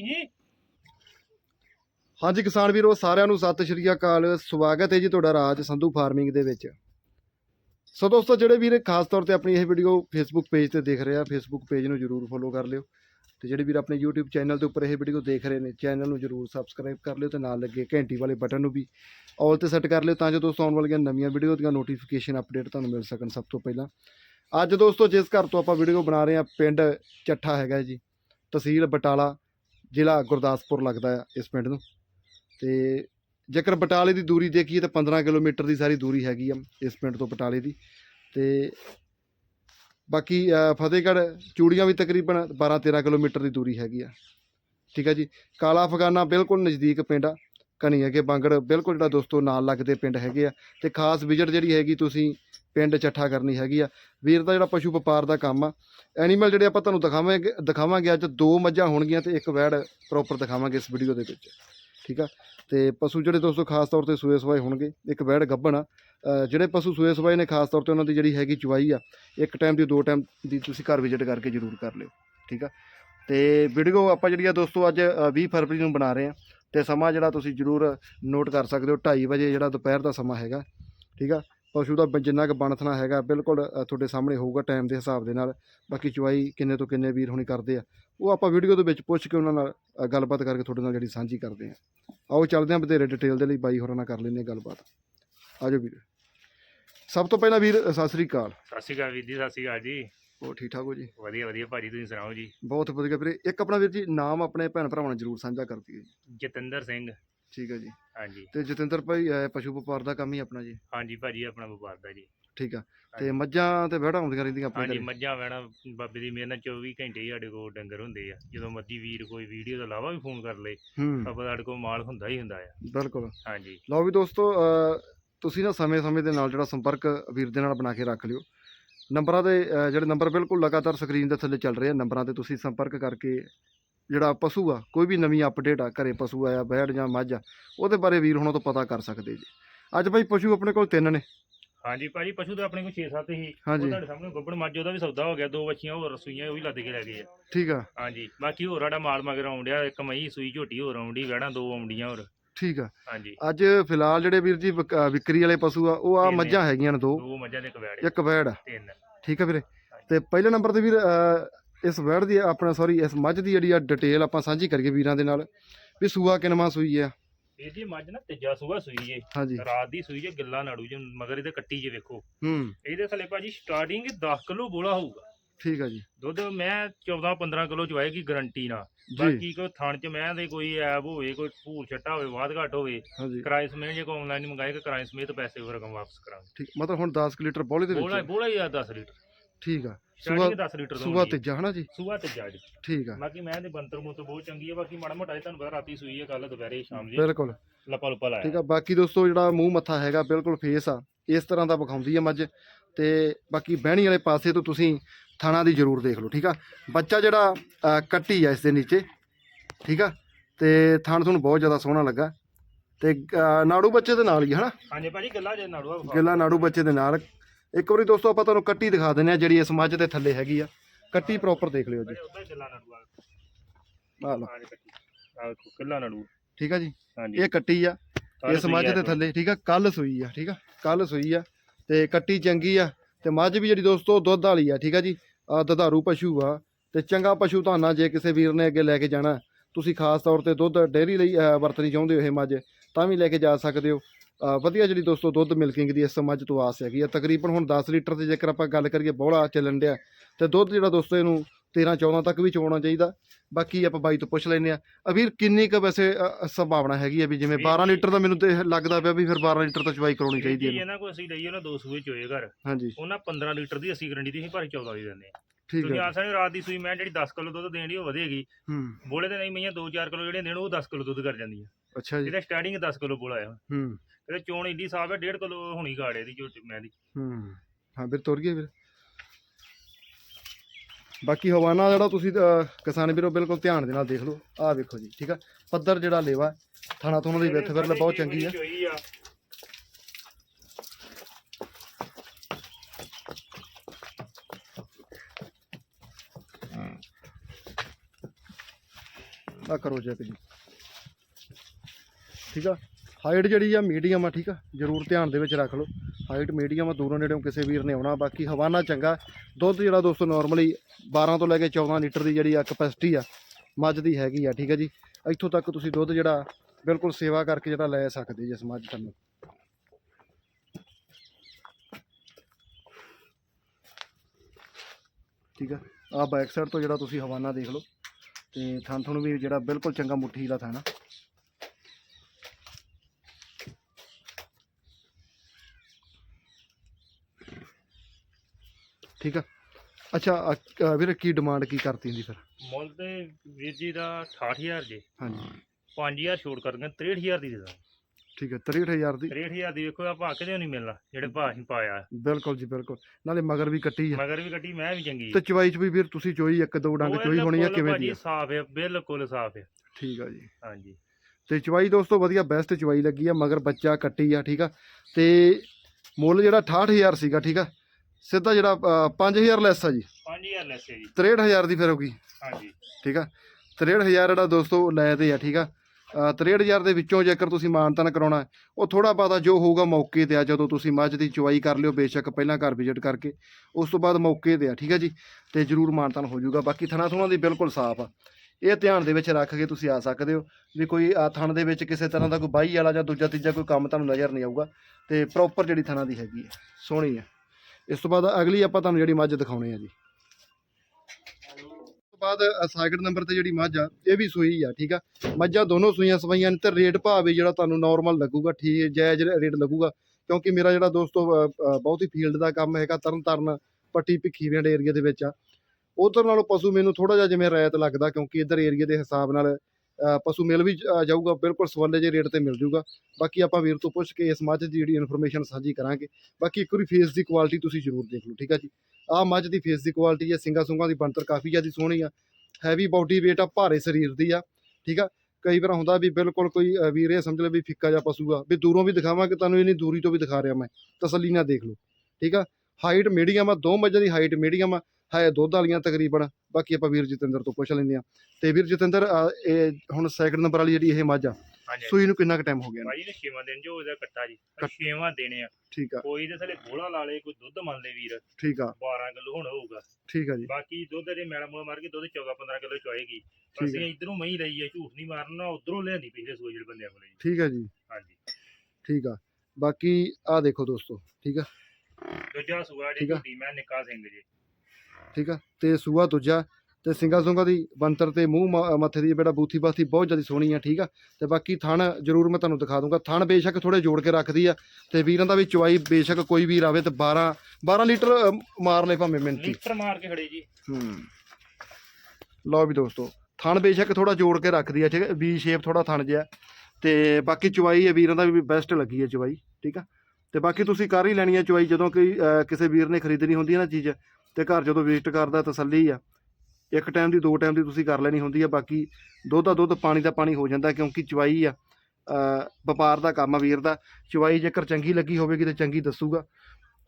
ਹੀ ਹਾਂਜੀ ਕਿਸਾਨ ਵੀਰੋ, ਸਾਰਿਆਂ ਨੂੰ ਸਤਿ ਸ਼੍ਰੀ ਅਕਾਲ। ਸਵਾਗਤ ਹੈ ਜੀ ਤੁਹਾਡਾ ਰਾਜ ਸੰਧੂ ਫਾਰਮਿੰਗ ਦੇ ਵਿੱਚ। ਸੋ ਦੋਸਤੋ, ਜਿਹੜੇ ਵੀਰ ਖਾਸ ਤੌਰ ਤੇ ਆਪਣੀ ਇਹ ਵੀਡੀਓ ਫੇਸਬੁੱਕ ਪੇਜ ਤੇ ਦੇਖ ਰਹੇ ਆ ਫੇਸਬੁੱਕ ਪੇਜ ਨੂੰ ਜਰੂਰ ਫੋਲੋ ਕਰ ਲਿਓ। ਤੇ ਜਿਹੜੇ ਵੀਰ ਆਪਣੇ YouTube ਚੈਨਲ ਦੇ ਉੱਪਰ ਇਹ ਵੀਡੀਓ ਦੇਖ ਰਹੇ ਨੇ ਚੈਨਲ ਨੂੰ ਜਰੂਰ ਸਬਸਕ੍ਰਾਈਬ ਕਰ ਲਿਓ ਤੇ ਨਾਲ ਲੱਗੇ ਘੰਟੀ ਵਾਲੇ ਬਟਨ ਨੂੰ ਵੀ ਆਲ ਤੇ ਸੈੱਟ ਕਰ ਲਿਓ ਤਾਂ ਜੋ ਦੋਸਤੋ ਆਉਣ ਵਾਲੀਆਂ ਨਵੀਆਂ ਵੀਡੀਓ ਦੀਆਂ ਨੋਟੀਫਿਕੇਸ਼ਨ ਅਪਡੇਟ ਤੁਹਾਨੂੰ ਮਿਲ ਸਕਣ ਸਭ ਤੋਂ ਪਹਿਲਾਂ। ਅੱਜ ਦੋਸਤੋ, ਜਿਸ ਘਰ ਤੋਂ ਆਪਾਂ ਵੀਡੀਓ ਬਣਾ ਰਹੇ ਆ, ਪਿੰਡ ਚੱਠਾ ਹੈਗਾ ਜੀ, ਤਹਿਸੀਲ ਬਟਾਲਾ। ਜ਼ਿਲ੍ਹਾ ਗੁਰਦਾਸਪੁਰ ਲੱਗਦਾ ਆ ਇਸ ਪਿੰਡ ਨੂੰ। ਤੇ ਜੇਕਰ ਬਟਾਲੇ ਦੀ ਦੂਰੀ ਦੇਖੀਏ ਤਾਂ 15 ਕਿਲੋਮੀਟਰ ਦੀ ਸਾਰੀ ਦੂਰੀ ਹੈਗੀ ਆ ਇਸ ਪਿੰਡ ਤੋਂ ਬਟਾਲੇ ਦੀ। ਤੇ ਬਾਕੀ ਫਤਿਹਗੜ੍ਹ ਚੂੜੀਆਂ ਵੀ ਤਕਰੀਬਨ 12-13 ਕਿਲੋਮੀਟਰ ਦੀ ਦੂਰੀ ਹੈਗੀ ਆ। ਠੀਕ ਆ ਜੀ? ਕਾਲਾ ਅਫਗਾਨਾ ਬਿਲਕੁਲ ਨਜ਼ਦੀਕ ਪਿੰਡ ਆ। ਕਣੀ ਹੈਗੇ ਬਾਂਗੜ ਬਿਲਕੁਲ ਜਿਹੜਾ ਦੋਸਤੋ ਨਾਲ ਲੱਗਦੇ ਪਿੰਡ ਹੈਗੇ ਆ ਤੇ ਖਾਸ ਵਿਜ਼ਿਟ ਜਿਹੜੀ ਹੈਗੀ ਤੁਸੀਂ ਪਿੰਡ ਚੱਠਾ ਕਰਨੀ ਹੈਗੀ ਆ। ਵੀਰ ਦਾ ਜਿਹੜਾ ਪਸ਼ੂ ਵਪਾਰ ਦਾ ਕੰਮ ਆ ਐਨੀਮਲ ਜਿਹੜੇ ਆਪਾਂ ਤੁਹਾਨੂੰ ਦਿਖਾਵਾਂਗੇ ਦਿਖਾਵਾਂਗੇ ਅੱਜ ਦੋ ਮੱਝਾਂ ਹੋਣਗੀਆਂ ਤੇ ਇੱਕ ਵੈੜ ਪ੍ਰੋਪਰ ਦਿਖਾਵਾਂਗੇ ਇਸ ਵੀਡੀਓ ਦੇ ਵਿੱਚ ਠੀਕ ਆ? ਤੇ ਪਸ਼ੂ ਜਿਹੜੇ ਦੋਸਤੋ ਖਾਸ ਤੌਰ ਤੇ ਸੂਏ ਸਵਾਏ ਹੋਣਗੇ ਇੱਕ ਵੈੜ ਗੱਭਣ ਆ। ਜਿਹੜੇ ਪਸ਼ੂ ਸੂਏ ਸਵਾਏ ਨੇ ਖਾਸ ਤੌਰ ਤੇ ਉਹਨਾਂ ਦੀ ਜਿਹੜੀ ਹੈਗੀ ਚੁਆਈ ਆ ਇੱਕ ਟਾਈਮ ਦੀ ਦੋ ਟਾਈਮ ਦੀ ਤੁਸੀਂ ਘਰ ਵਿਜ਼ਿਟ ਕਰਕੇ ਜ਼ਰੂਰ ਕਰ ਲਿਓ ਠੀਕ ਆ? ਤੇ ਵੀਡੀਓ ਆਪਾਂ ਜਿਹੜੀ ਆ ਦੋਸਤੋ ਅੱਜ ਅ, 20 ਫਰਵਰੀ ਨੂੰ ਬਣਾ ਰਹੇ ਆ। ਤੇ ਸਮਾਂ ਜਿਹੜਾ ਤੁਸੀਂ ਜ਼ਰੂਰ ਨੋਟ ਕਰ ਸਕਦੇ ਹੋ 2:30 ਵਜੇ ਜਿਹੜਾ ਦੁਪਹਿਰ ਦਾ ਸਮਾਂ ਹੈਗਾ, ਠੀਕ ਆ? ਪਸ਼ੂ ਦਾ ਜਿੰਨਾ ਕੁ ਬਣਥਣਾ ਹੈਗਾ, ਬਿਲਕੁਲ ਤੁਹਾਡੇ ਸਾਹਮਣੇ ਹੋਊਗਾ ਟਾਈਮ ਦੇ ਹਿਸਾਬ ਦੇ ਨਾਲ। ਬਾਕੀ ਚਵਾਈ ਕਿੰਨੇ ਤੋਂ ਕਿੰਨੇ ਵੀਰ ਹੁਣੀ ਕਰਦੇ ਆ, ਉਹ ਆਪਾਂ ਵੀਡੀਓ ਦੇ ਵਿੱਚ ਪੁੱਛ ਕੇ ਉਹਨਾਂ ਨਾਲ ਗੱਲਬਾਤ ਕਰਕੇ ਤੁਹਾਡੇ ਨਾਲ ਜਿਹੜੀ ਸਾਂਝੀ ਕਰਦੇ ਆ। ਆਓ ਚੱਲਦੇ ਹਾਂ ਬਥੇਰੇ ਡਿਟੇਲ ਦੇ ਲਈ, ਬਾਈ ਹੋਰਾਂ ਨਾਲ ਕਰ ਲੈਂਦੇ ਹਾਂ ਗੱਲਬਾਤ। ਆਜੋ ਵੀਰ। ਸਭ ਤੋਂ ਪਹਿਲਾਂ ਵੀਰ ਸਤਿ ਸ੍ਰੀ ਅਕਾਲ। ਸਤਿ ਸ਼੍ਰੀ ਅਕਾਲ ਵੀਰ ਜੀ, ਸਤਿ ਸ਼੍ਰੀ ਅਕਾਲ ਜੀ। ਹੋਰ ਠੀਕ ਠਾਕ ਹੋ ਜੀ? ਵਧੀਆ ਵਧੀਆ ਭਾਜੀ ਤੁਸੀਂ ਸੁਣਾਓ ਜੀ? ਬਹੁਤ ਵਧੀਆ ਵੀਰੇ। ਇੱਕ ਆਪਣਾ ਵੀਰ ਜੀ ਨਾਮ ਆਪਣੇ ਭੈਣ ਭਰਾਵਾਂ ਨਾਲ ਜਰੂਰ ਸਾਂਝਾ ਕਰ ਦਈਏ ਜੀ। ਜਤਿੰਦਰ ਸਿੰਘ। ਠੀਕ ਹੈ ਜੀ। ਹਾਂਜੀ। ਤੇ ਜਤਿੰਦਰ ਭਾਈ ਪਸ਼ੂ ਵਪਾਰ ਦਾ ਕੰਮ ਹੀ ਆਪਣਾ ਜੀ। ਹਾਂਜੀ ਭਾਜੀ ਆਪਣਾ ਵਪਾਰ ਦਾ ਜੀ। ਠੀਕ ਆ। ਤੇ। ਮੱਝਾਂ ਤੇ ਵਹਿੜਾਂ ਆਉਂਦੀਆਂ ਰਹਿੰਦੀਆਂ ਆਪਣੇ ਹਾਂਜੀ ਘਰੇ? ਮੱਝਾਂ ਵੈਣਾ ਬਾਬੇ ਦੀ ਮਿਹਰ ਨਾਲ 24 ਘੰਟੇ ਹੀ ਸਾਡੇ ਕੋਲ ਡੰਗਰ ਹੁੰਦੇ ਆ। ਜਦੋਂ ਮਰਜ਼ੀ ਵੀਰ ਕੋਈ ਵੀਡੀਓ ਤੋਂ ਇਲਾਵਾ ਵੀ ਫੋਨ ਕਰ ਲੇ ਹੂੰ। ਤਾਂ ਸਾਡੇ ਕੋਲ ਮਾਲ ਹੁੰਦਾ ਹੀ ਹੁੰਦਾ ਆ। ਬਿਲਕੁਲ। ਹਾਂਜੀ। ਲਓ ਵੀ ਦੋਸਤੋ ਤੁਸੀਂ ਨਾ ਸਮੇਂ-ਸਮੇਂ ਦੇ ਨਾਲ ਜਿਹੜਾ ਸੰਪਰਕ ਵੀਰ ਦੇ ਨਾਲ ਬਣਾ ਕੇ ਰੱਖ ਲਿਓ। ਨੰਬਰਾਂ ਦੇ ਜਿਹੜੇ ਨੰਬਰ ਬਿਲਕੁਲ ਲਗਾਤਾਰ ਸਕਰੀਨ ਦੇ ਥੱਲੇ ਚੱਲ ਰਹੇ ਆ ਨੰਬਰਾਂ ਤੇ ਤੁਸੀਂ ਸੰਪਰਕ ਕਰਕੇ ਜਿਹੜਾ ਪਸ਼ੂ ਆ ਕੋਈ ਵੀ ਨਵੀਂ ਅਪਡੇਟ ਆ ਘਰੇ ਪਸ਼ੂ ਆਇਆ ਬੈੜ ਜਾਂ ਮੱਝ ਆ ਉਹਦੇ ਬਾਰੇ ਵੀਰ ਹੁਣਾਂ ਤੋਂ ਪਤਾ ਕਰ ਸਕਦੇ ਜੀ। ਅੱਜ ਭਾਈ ਪਸ਼ੂ ਆਪਣੇ ਕੋਲ ਤਿੰਨ ਨੇ। ਹਾਂਜੀ ਭਾਜੀ ਪਸ਼ੂ ਤਾਂ ਆਪਣੇ ਕੋਲ 6-7 ਹੀ ਉਹ ਤੁਹਾਡੇ ਸਾਹਮਣੇ ਗੱਬੜ ਮੱਝ ਉਹਦਾ ਵੀ ਸੌਦਾ ਹੋ ਗਿਆ ਦੋ ਬੱਚੀਆਂ ਹੋਰ ਸੂਈਆਂ ਉਹ ਵੀ ਲੱਦ ਕੇ ਲੈ ਗਏ ਆ। ਠੀਕ ਆ। ਹਾਂਜੀ ਬਾਕੀ ਹੋਰ ਸਾਡਾ ਮਾਲ ਮਗਰ ਆਉਂਦਿਆ ਇੱਕ ਮਈ ਸੂਈ ਝੋਟੀ ਹੋਰ ਆਉਂਦੀ ਵੈਣਾ ਦੋ ਆਉਂਦੀਆਂ ਹੋਰ। ਠੀਕ ਆ। ਹਾਂਜੀ। ਅੱਜ ਫਿਲਹਾਲ ਜਿਹੜੇ ਵੀਰ ਜੀ ਵਿਕ- ਅ, ਵਿਕਰੀ ਵਾਲੇ ਪਸ਼ੂ ਆ ਉਹ ਆ ਤਿੰਨ। ਮੱਝਾਂ ਹੈਗੀਆਂ ਨੇ ਦੋ। ਦੋ ਮੱਝਾਂ ਦੇ ਇੱਕ ਵੈੜ ਇੱਕ ਵੈੜ ਆ। ਤਿੰਨ। ਠੀਕ ਆ ਵੀਰੇ। ਤੇ ਪਹਿਲੇ ਨੰਬਰ ਤੇ ਵੀਰ ਅ, ਇਸ ਵੈੜ ਦੀ ਆਪਣਾ ਸੌਰੀ ਇਸ ਮੱਝ ਦੀ ਜਿਹੜੀ ਆ ਡਿਟੇਲ ਆਪਾਂ ਸਾਂਝੀ ਕਰੀਏ ਵੀਰਾਂ ਦੇ ਨਾਲ ਵੀ ਸੂਆ ਕਿਨਵਾਂ ਸੂਈ ਆ। ਜੀ ਮੱਝ ਨਾ ਤੀਜਾ ਸੂਆ ਸੂਈ ਜੇ ਹਾਂਜੀ। ਰਾਤ ਦੀ ਸੂਈ ਜੇ ਗੱਲਾਂ ਨਾੜੂ ਜੇ ਮਗਰ ਇਹਦੇ ਕੱਟੀ ਜੇ ਵੇਖੋ। ਹੂੰ। ਇਹਦੇ ਥੱਲੇ ਭਾਜੀ ਸਟਾਰਟਿੰਗ 10 ਕਿਲੋ ਬੋਲਾ ਹੋਊਗਾ। ਠੀਕ ਆ ਜੀ। ਦੁੱਧ ਮੈਂ 14 15 ਕਿਲੋ ਚਵਾਏਗੀ ਗਰੰਟੀ ਨਾਲ। ਬਾਕੀ ਕੋਈ ਥਣ ਚ ਮੈਂ ਦੇ ਕੋਈ ਐਬ ਹੋਵੇ ਕੋਈ ਭੂਰ ਛੱਟਾ ਹੋਵੇ ਵਾਧ ਘਾਟ ਹੋਵੇ ਹਾਂਜੀ। ਕਿਰਾਏ ਸਮੇਤ ਜੇ ਕੋਈ ਆਨਲਾਈਨ ਮੰਗਾਏ ਕਿ ਕਿਰਾਏ ਸਮੇਤ ਪੈਸੇ ਉਹ ਰਕਮ ਵਾਪਸ ਕਰਾਂਗੇ। ਠੀਕ ਮਤਲਬ ਹੁਣ 10 ਕੁ ਲੀਟਰ ਬੋਲੇ ਦੇ ਬੋਲਾ ਵਿੱਚ? ਬੋਲਾ ਹੀ ਆ 10 ਲੀਟਰ। ਠੀਕ ਆ। ਸੂਆ 10 ਲੀਟਰ ਤੋਂ ਸੂਆ ਤੀਜਾ ਹਨਾ ਜੀ? ਸੂਆ ਤੇ ਜਾ। ਜੀ ਠੀਕ ਆ। ਬਾਕੀ ਮੈਂ ਤੇ ਬੰਤਰ ਮੁੱਤ ਬਹੁਤ ਚੰਗੀ ਹੈ ਬਾਕੀ ਮਾੜਾ ਮੋਟਾ ਇਹ ਤੁਹਾਨੂੰ ਪਤਾ ਰਾਤੀ ਸੂਈ ਹੈ ਕੱਲ ਦੁਪਹਿਰੇ ਸ਼ਾਮ ਜੀ ਬਿਲਕੁਲ। ਲੱਪਾ ਲੁੱਪਾ ਠੀਕ ਲਾਇਆ ਆ ਬਾਕੀ ਦੋਸਤੋ ਜਿਹੜਾ ਮੂੰਹ ਮੱਥਾ ਹੈਗਾ ਬਿਲਕੁਲ ਫੇਸ ਆ। ਇਸ ਤਰ੍ਹਾਂ ਦਾ ਵਿਖਾਉਂਦੀ ਆ ਮੱਝ। ਤੇ ਬਾਕੀ ਬਹਿਣੀ ਵਾਲੇ ਪਾਸੇ ਤੋਂ ਤੁਸੀਂ ਥਾਣਾ ਦੀ ਜ਼ਰੂਰ ਦੇਖ ਲਓ ਠੀਕ ਆ? ਬੱਚਾ ਜਿਹੜਾ ਕੱਟੀ ਆ ਇਸ ਦੇ ਨੀਚੇ ਠੀਕ ਆ? ਤੇ ਥਣ ਤੁਹਾਨੂੰ ਬਹੁਤ ਜ਼ਿਆਦਾ ਸੋਹਣਾ ਲੱਗਾ। ਤੇ ਨਾੜੂ ਬੱਚੇ ਦੇ ਨਾਲ ਹੀ ਹਨਾ? ਹਾਂਜੀ ਭਾਜੀ ਗੱਲਾਂ ਜੇ ਨਾੜੂਆ ਵਿਖਾ ਗਿੱਲਾ ਨਾੜੂ ਬੱਚੇ ਦੇ ਨਾਲ। ਇੱਕ ਵਾਰੀ ਦੋਸਤੋ ਆਪਾਂ ਤੁਹਾਨੂੰ ਕੱਟੀ ਦਿਖਾ ਦਿੰਦੇ ਆ ਜਿਹੜੀ ਇਸ ਮੱਝ ਦੇ ਥੱਲੇ ਹੈਗੀ ਆ। ਕੱਟੀ ਪ੍ਰੋਪਰ ਦੇਖ ਲਿਓ ਜੀ। ਲਓ। ਨਾੜੂ ਠੀਕ ਆ ਜੀ? ਇਹ ਕੱਟੀ ਆ ਇਸ ਮੱਝ ਦੇ ਆ ਥੱਲੇ ਠੀਕ ਆ? ਕੱਲ ਸੂਈ ਆ ਠੀਕ ਆ? ਕੱਲ ਸੂਈ ਆ। ਤੇ ਕੱਟੀ ਚੰਗੀ ਆ। ਤੇ ਮੱਝ ਵੀ ਜਿਹੜੀ ਦੋਸਤੋ ਦੁੱਧ ਵਾਲੀ ਆ ਠੀਕ ਆ ਜੀ? ਆ ਦੁਧਾਰੂ ਪਸ਼ੂ ਆ ਤੇ ਚੰਗਾ ਪਸ਼ੂ ਤੁਹਾਨੂੰ ਜੇ ਕਿਸੇ ਵੀਰ ਨੇ ਅੱਗੇ ਲੈ ਕੇ ਜਾਣਾ, ਤੁਸੀਂ ਖਾਸ ਤੌਰ ਤੇ ਦੁੱਧ ਡੇਅਰੀ ਲਈ ਵਰਤਣੀ ਚਾਹੁੰਦੇ ਹੋ ਇਹ ਮੱਝ, ਤਾਂ ਵੀ ਲੈ ਕੇ ਜਾ ਸਕਦੇ ਹੋ। ਵਧੀਆ ਜਿਹੜੀ ਦੋਸਤੋ ਦੁੱਧ ਮਿਲਕਿੰਗ ਦੀ ਇਸ ਮੱਝ ਤੋਂ ਆਸ ਹੈਗੀ ਆ। ਤਕਰੀਬਨ ਹੁਣ 10 ਲੀਟਰ ਦੀ ਜੇਕਰ ਆਪਾਂ ਗੱਲ ਕਰੀਏ ਬੋਲਾ ਚੱਲਣ ਡਿਆ, ਤੇ ਦੁੱਧ ਜਿਹੜਾ ਦੋਸਤੋ ਇਹਨੂੰ 13 14 ਤੱਕ ਵੀ ਚੋਣਾ ਚਾਹੀਦਾ। ਬਾਕੀ ਆਪਾਂ ਬਾਈ ਤੋਂ ਪੁੱਛ ਲੈਨੇ ਆ ਅਵੀਰ ਕਿੰਨੀ ਕੁ ਵੈਸੇ ਸੰਭਾਵਨਾ ਹੈਗੀ ਆ ਵੀ ਜਿਵੇਂ ਵੀਰ 12 ਜੀ- ਲੀਟਰ ਦਾ ਮੈਨੂੰ ਤੇ ਲੱਗਦਾ ਪਿਆ ਵੀ ਫਿਰ 12 ਲੀਟਰ ਤਾਂ ਚਵਾਈ ਕਰਾਉਣੀ ਚਾਹੀਦੀ ਹੈ ਇਹਨਾਂ ਕੋਲ ਅਸੀਂ ਲਈਏ ਉਹਨਾਂ ਦੋ ਸੂਏ ਚੋਏ ਘਰ। ਹਾਂਜੀ। ਉਹਨਾਂ 15 ਲੀਟਰ ਦੀ ਅਸੀਂ ਗਰੰਟੀ ਦੀ ਅਸੀਂ ਭਾਰੀ 14 ਦੀ ਦਿੰਦੇ ਆ ਠੀਕ ਤੁਸੀਂ ਹੈ ਆਸਾਂ ਰਾਤ ਦੀ ਸੂਈ ਮੈਂ ਜਿਹੜੀ 10 ਕਿਲੋ ਦੁੱਧ ਦੇਣੀ ਉਹ ਵਧੇਗੀ। ਹੂੰ। ਬੋਲੇ ਤੇ ਨਹੀਂ ਮਈਆਂ 2-4 ਕਿਲੋ ਜਿਹੜੀਆਂ ਦੇਣ ਉਹ 10 ਕਿਲੋ ਦੁੱਧ ਕਰ ਜਾਂਦੀਆਂ। ਅੱਛਾ ਜੀ। ਜਿਹਦਾ ਸਟਾਰਟਿੰਗ 10 ਕਿਲੋ ਬੋਲਾ ਆ। ਹੂੰ। ਇਹਦੇ ਚੋਣ ਇੰਨੀ ਸਾਫ਼ ਹੈ 1.5 ਕਿਲੋ ਹੋਣੀ ਗਾੜੇ ਦੀ ਜੋ ਮੈਂ ਦੀ। ਹੂੰ। ਹਾਂ ਫਿਰ ਤੁਰ ਗਏ ਫਿਰ। ਬਾਕੀ ਹਵਾਨਾ ਜਿਹੜਾ ਤੁਸੀਂ ਕਿਸਾਨ ਵੀਰੋ ਬਿਲਕੁਲ ਧਿਆਨ ਦੇ ਨਾਲ ਦੇਖ ਲਓ। ਆਹ ਵੇਖੋ ਜੀ, ਠੀਕ ਆ? ਪੱਧਰ ਜਿਹੜਾ ਲੇਵਾ, ਥਾਣਾ ਤੋਂ ਦੀ ਵਿੱਥ ਫਿਰ ਬਹੁਤ ਚੰਗੀ ਆ। ਆ ਕਰੋ ਚੈੱਕ ਜੀ। ਠੀਕ ਆ? ਹਾਈਟ ਜਿਹੜੀ ਆ, ਮੀਡੀਅਮ ਆ, ਠੀਕ ਆ? ਜਰੂਰ ਧਿਆਨ ਦੇ ਵਿੱਚ ਰੱਖ ਲਓ। ਹਾਈਟ ਮੀਡੀਅਮ ਆ, ਦੂਰੋਂ ਨੇੜਿਓਂ ਕਿਸੇ ਵੀਰ ਨੇ ਆਉਣਾ। ਬਾਕੀ ਹਵਾਨਾ ਚੰਗਾ। ਦੁੱਧ ਜਿਹੜਾ ਦੋਸਤੋ ਨਾਰਮਲੀ 12 ਤੋਂ ਲੈ ਕੇ 14 ਲੀਟਰ ਦੀ ਜਿਹੜੀ ਆ ਕਪੈਸਿਟੀ ਆ, ਮੱਝ ਦੀ ਹੈਗੀ ਆ, ਠੀਕ ਆ ਜੀ? ਇੱਥੋਂ ਤੱਕ ਤੁਸੀਂ ਦੁੱਧ ਜਿਹੜਾ ਬਿਲਕੁਲ ਸੇਵਾ ਕਰਕੇ ਜਿਹੜਾ ਲੈ ਸਕਦੇ ਜੀ ਇਸ ਮੱਝ ਤੋਂ ਠੀਕ ਆ? ਆ ਬੈਕ ਸਾਈਡ ਤੋਂ ਜਿਹੜਾ ਤੁਸੀਂ ਹਵਾਨਾ ਦੇਖ ਲਓ, ਤੇ ਥਾਂ ਤੁਹਾਨੂੰ ਵੀ ਜਿਹੜਾ ਬਿਲਕੁਲ ਚੰਗਾ ਮੁੱਠੀ ਦਾ ਥਾਂ ਠੀਕ ਆ? ਅੱਛਾ ਅ- ਅ, ਵੀਰੇ ਕੀ ਡਿਮਾਂਡ ਕੀ ਕਰਤੀ ਇਹਦੀ ਫਿਰ? ਮੁੱਲ ਤੇ ਵੀਰ ਜੀ ਦਾ 68000 ਜੇ। ਹਾਂਜੀ। 5000 ਛੋਟ ਕਰ ਦਾਂਗੇ 63000 ਦੀ ਦੇ ਦਾਂ ਠੀਕ ਹੈ 63000 ਦੀ? 63000 ਦੀ ਵੇਖੋ ਆ ਭਾਅ ਕਿਤੇ ਨਹੀਂ ਮਿਲਣਾ ਜਿਹੜੇ ਭਾਅ ਅਸੀਂ ਪਾਇਆ। ਬਿਲਕੁਲ ਜੀ ਬਿਲਕੁਲ। ਨਾਲੇ ਮਗਰ ਵੀ ਕੱਟੀ ਆ। ਮਗਰ ਵੀ ਕੱਟੀ ਮੈਂ ਵੀ ਚੰਗੀ ਤੇ ਚਵਾਈ ਚ ਵੀ ਵੀਰ ਤੁਸੀਂ ਚੋਈ ਇੱਕ ਦੋ ਡੰਗ ਚੋਈ ਹੋਣੀ ਆ ਕਿਵੇਂ ਦੀ ਆ? ਸਾਫ਼ ਹੈ ਬਿਲਕੁਲ ਸਾਫ਼ ਹੈ ਠੀਕ ਆ ਜੀ। ਹਾਂਜੀ। ਤੇ ਚਵਾਈ ਦੋਸਤੋ ਵਧੀਆ ਬੈਸਟ ਚਵਾਈ ਲੱਗੀ ਆ ਮਗਰ ਬੱਚਾ ਕੱਟੀ ਆ ਠੀਕ ਆ। ਤੇ ਮੁੱਲ ਜਿਹੜਾ 68000 ਸੀਗਾ ਠੀਕ ਆ। ਸਿੱਧਾ ਜਿਹੜਾ ਅ, 5000 ਲੈਸ ਆ ਜੀ। 5000 ਲੈਸੇ ਜੀ। 63000 ਦੀ ਫਿਰ ਹੋ ਗਈ। ਹਾਂਜੀ। ਠੀਕ ਆ? 63000 ਜਿਹੜਾ ਦੋਸਤੋ ਲੈ ਤੇ ਆ ਠੀਕ ਆ? ਅ, 63000 ਦੇ ਵਿੱਚੋਂ ਜੇਕਰ ਤੁਸੀਂ ਮਾਨਤਨ ਕਰਾਉਣਾ ਹੈ, ਉਹ ਥੋੜਾ ਬਾਤਾ ਜੋ ਹੋਊਗਾ ਮੌਕੇ ਤੇ ਆ ਜਦੋਂ ਤੁਸੀਂ ਮੱਝ ਦੀ ਚਵਾਈ ਕਰ ਲਿਓ ਬੇਸ਼ੱਕ ਪਹਿਲਾਂ ਘਰ ਵਿਜ਼ਿਟ ਕਰਕੇ ਉਸ ਤੋਂ ਬਾਅਦ ਮੌਕੇ ਤੇ ਆ ਠੀਕ ਆ ਜੀ? ਤੇ ਜਰੂਰ ਮਾਨਤਨ ਹੋ ਜਾਊਗਾ। ਬਾਕੀ ਥਣਾ ਥੁਣਾ ਦੀ ਬਿਲਕੁਲ ਸਾਫ਼ ਆ। ਇਹ ਧਿਆਨ ਦੇ ਵਿੱਚ ਰੱਖ ਕੇ ਤੁਸੀਂ ਆ ਸਕਦੇ ਹੋ ਵੀ ਕੋਈ ਆ ਥਣ ਦੇ ਵਿੱਚ ਕਿਸੇ ਤਰ੍ਹਾਂ ਦਾ ਕੋਈ ਬਾਈ ਵਾਲਾ ਜਾਂ ਦੂਜਾ ਤੀਜਾ ਕੋਈ ਕੰਮ ਤੁਹਾਨੂੰ ਨਜ਼ਰ ਨਹੀਂ ਆਊਗਾ ਤੇ ਪ੍ਰੋਪਰ ਜਿਹੜੀ ਥਣਾ ਦੀ ਹੈਗੀ ਹੈ ਸੋਹਣੀ ਹੈ ਇਸ ਤੋਂ ਬਾਅਦ ਅਗਲੀ ਆਪਾਂ ਤੁਹਾਨੂੰ ਜਿਹੜੀ ਮੱਝ ਦਿਖਾਉਣੀ ਆ ਜੀ। ਬਾਅਦ ਸਾਈਕਲ ਨੰਬਰ ਤੇ ਜਿਹੜੀ ਮੱਝ ਆ, ਇਹ ਵੀ ਸੂਈ ਆ, ਠੀਕ ਆ? ਮੱਝਾਂ ਦੋਨੋਂ ਸੂਈਆਂ ਸਵਾਈਆਂ ਨੇ ਤੇ ਰੇਟ ਭਾਅ ਵੀ ਜਿਹੜਾ ਤੁਹਾਨੂੰ ਨਾਰਮਲ ਲੱਗੂਗਾ, ਠੀਕ, ਜਾਇਜ਼ ਰੇਟ ਲੱਗੂਗਾ। ਕਿਉਂਕਿ ਮੇਰਾ ਜਿਹੜਾ ਦੋਸਤੋ ਬਹੁਤ ਹੀ ਫੀਲਡ ਦਾ ਕੰਮ ਹੈਗਾ ਤਰਨ ਤਾਰਨ ਪੱਟੀ ਭਿੱਖੀ ਭਿੱਖੀਵਿੰਡ ਏਰੀਆ ਦੇ ਵਿੱਚ ਆ। ਉਧਰ ਨਾਲੋਂ ਪਸ਼ੂ ਮੈਨੂੰ ਥੋੜਾ ਜਿਹਾ ਜਿਵੇਂ ਰਾਇਤ ਲੱਗਦਾ, ਕਿਉਂਕਿ ਇੱਧਰ ਏਰੀਆ ਦੇ ਹਿਸਾਬ ਨਾਲ ਪਸ਼ੂ ਮਿਲ ਵੀ ਜਾਊਗਾ, ਬਿਲਕੁਲ ਸਵਾਲੇ ਜੇ ਰੇਟ ਤੇ ਮਿਲ ਜਾਊਗਾ। ਬਾਕੀ ਆਪਾਂ ਵੀਰ ਤੋਂ ਪੁੱਛ ਕੇ ਇਸ ਮੱਝ ਦੀ ਜਿਹੜੀ ਇਨਫੋਰਮੇਸ਼ਨ ਸਾਂਝੀ ਕਰਾਂਗੇ। ਬਾਕੀ ਇੱਕ ਵਾਰੀ ਫੇਸ ਦੀ ਕੁਆਲਿਟੀ ਤੁਸੀਂ ਜ਼ਰੂਰ ਦੇਖ ਲਓ, ਠੀਕ ਆ ਜੀ? ਆਹ ਮੱਝ ਦੀ ਫੇਸ ਦੀ ਕੁਆਲਿਟੀ ਹੈ, ਸਿੰਗਾ ਸੁੰਗਾ ਦੀ ਬਣਤਰ ਕਾਫੀ ਜ਼ਿਆਦਾ ਸੋਹਣੀ ਆ। ਹੈਵੀ ਬਾਡੀ weight ਆ, ਭਾਰੇ ਸਰੀਰ ਦੀ ਆ, ਠੀਕ ਆ? ਕਈ ਵਾਰ ਹੁੰਦਾ ਵੀ ਬਿਲਕੁਲ ਕੋਈ ਵੀਰ ਇਹ ਸਮਝ ਲੈ ਵੀ ਫਿੱਕਾ ਜਿਹਾ ਪਸ਼ੂ ਆ। ਵੀ ਦੂਰੋਂ ਵੀ ਦਿਖਾਵਾਂਗੇ, ਤੁਹਾਨੂੰ ਇੰਨੀ ਦੂਰੀ ਤੋਂ ਵੀ ਦਿਖਾ ਰਿਹਾ ਮੈਂ। ਤਸੱਲੀ ਨਾਲ ਦੇਖ ਲਓ, ਠੀਕ ਆ? ਹਾਈਟ ਮੀਡੀਅਮ ਆ, ਦੋ ਮੱਝਾਂ ਦੀ ਹਾਈਟ ਮੀਡੀਅਮ ਆ। ਹੈ ਦੁੱਧ ਵਾਲੀਆਂ ਤਕਰੀਬਨ ਬਾਕੀ ਆਪਾਂ ਵੀਰ ਜਤਿੰਦਰ ਤੋਂ ਪੁੱਛ ਲੈਂਦੇ ਆ ਤੇ ਵੀਰ ਜਤਿੰਦਰ ਇਹ ਹੁਣ ਸੈਕਿੰਡ ਨੰਬਰ ਵਾਲੀ ਜਿਹੜੀ ਇਹ ਮੱਝ ਆ ਸੂਈ ਨੂੰ ਕਿੰਨਾ ਕੁ ਟਾਈਮ ਹੋ ਗਿਆ? ਭਾਈ ਨੇ ਛੇਵਾਂ ਦਿਨ ਜੋ ਉਹਦਾ ਕੱਟਾ ਜੀ ਕੱਟ- ਛੇਵਾਂ ਦੇਣੇ ਆ। ਠੀਕ ਆ। ਕੋਈ ਦੇ ਥਲੇ ਗੋਲਾ ਲਾ ਲੇ ਕੋਈ ਦੁੱਧ ਮੰਨ ਲੇ ਵੀਰ। ਠੀਕ ਆ। 12 ਕਿਲੋ ਹੁਣ ਹੋਊਗਾ। ਠੀਕ ਆ ਜੀ। ਬਾਕੀ ਦੁੱਧ ਦੇ ਮੈਲਾ ਮੂਲਾ ਮਾਰ ਕੇ ਦੁੱਧ 14 15 ਕਿਲੋ ਚੁਆਏਗੀ ਠੀਕ ਅਸੀਂ ਇਧਰੋਂ ਮਹੀਂ ਲਈ ਹੈ ਝੂਠ ਨਹੀਂ ਮਾਰਨਾ ਉਧਰੋਂ ਲਿਆਂਦੀ ਪਿਛਲੇ ਸੂਏ ਜਿਹੜੇ ਬੰਦਿਆਂ ਕੋਲੇ ਠੀਕ ਆ ਜੀ। ਹਾਂਜੀ। ਠੀਕ ਆ। ਬਾਕੀ ਆ ਦੇਖੋ ਦੋਸਤੋ ਠੀਕ ਆ? ਦੂਜਾ ਸੂਆ ਜੀ ਆ। ਮੈਂ ਨਿੱਕਾ ਸਿੰਘ ਜੀ। ਠੀਕ ਆ? ਤੇ ਸੂਆ ਦੂਜਾ ਤੇ ਸਿੰਗਾ ਸੁੰਗਾ ਦੀ ਬੰਤਰ ਤੇ ਮੂੰਹ ਮੱਥੇ ਦੀ ਜਿਹੜਾ ਬੂਥੀ ਬਾਥੀ ਬਹੁਤ ਜ਼ਿਆਦਾ ਸੋਹਣੀ ਆ ਠੀਕ ਆ? ਤੇ ਬਾਕੀ ਥਣ ਜ਼ਰੂਰ ਮੈਂ ਤੁਹਾਨੂੰ ਦਿਖਾ ਦੂੰਗਾ। ਥਣ ਬੇਸ਼ੱਕ ਥੋੜੇ ਜੋੜ ਕੇ ਰੱਖਦੀ ਆ ਤੇ ਵੀਰਾਂ ਦਾ ਵੀ ਚਵਾਈ ਬੇਸ਼ੱਕ ਕੋਈ ਵੀਰ ਆਵੇ ਤੇ 12 12 ਲੀਟਰ ਮਾਰ ਲੈ ਭਾਵੇਂ ਮਿੰਟੀ ਲੀਟਰ ਮਾਰ ਕੇ ਖੜੇ ਜੀ। ਹੂੰ। ਲਓ ਵੀ ਦੋਸਤੋ ਥਣ ਬੇਸ਼ੱਕ ਥੋੜਾ ਜੋੜ ਕੇ ਰੱਖਦੀ ਆ ਠੀਕ ਹੈ ਵੀ ਸ਼ੇਪ ਥੋੜਾ ਥਣ ਜਿਆ ਤੇ ਬਾਕੀ ਚਵਾਈ ਹੈ ਵੀਰਾਂ ਦਾ ਵੀ ਬੈਸਟ ਲੱਗੀ ਹੈ ਚਵਾਈ ਠੀਕ ਆ? ਤੇ ਬਾਕੀ ਤੁਸੀਂ ਕਰ ਹੀ ਲੈਣੀ ਹੈ ਚਵਾਈ ਜਦੋਂ ਕੋਈ ਕਿਸੇ ਵੀਰ ਨੇ ਖਰੀਦਣੀ ਹੁੰਦੀ ਹੈ ਨਾ ਚੀਜ਼ ਤੇ ਘਰ ਜਦੋਂ ਵੇਸਟ ਕਰਦਾ ਤਸੱਲੀ ਆ। ਇੱਕ ਟਾਈਮ ਦੀ, ਦੋ ਟਾਈਮ ਦੀ ਤੁਸੀਂ ਕਰ ਲੈਣੀ ਹੁੰਦੀ ਆ, ਬਾਕੀ ਦੁੱਧ ਦਾ ਦੁੱਧ ਪਾਣੀ ਦਾ ਪਾਣੀ ਹੋ ਜਾਂਦਾ ਕਿਉਂਕਿ ਚਵਾਈ ਆ। ਵਪਾਰ ਦਾ ਕੰਮ ਆ ਵੀਰ ਦਾ। ਚਵਾਈ ਜੇਕਰ ਚੰਗੀ ਲੱਗੀ ਹੋਵੇਗੀ ਤਾਂ ਚੰਗੀ ਦੱਸੂਗਾ।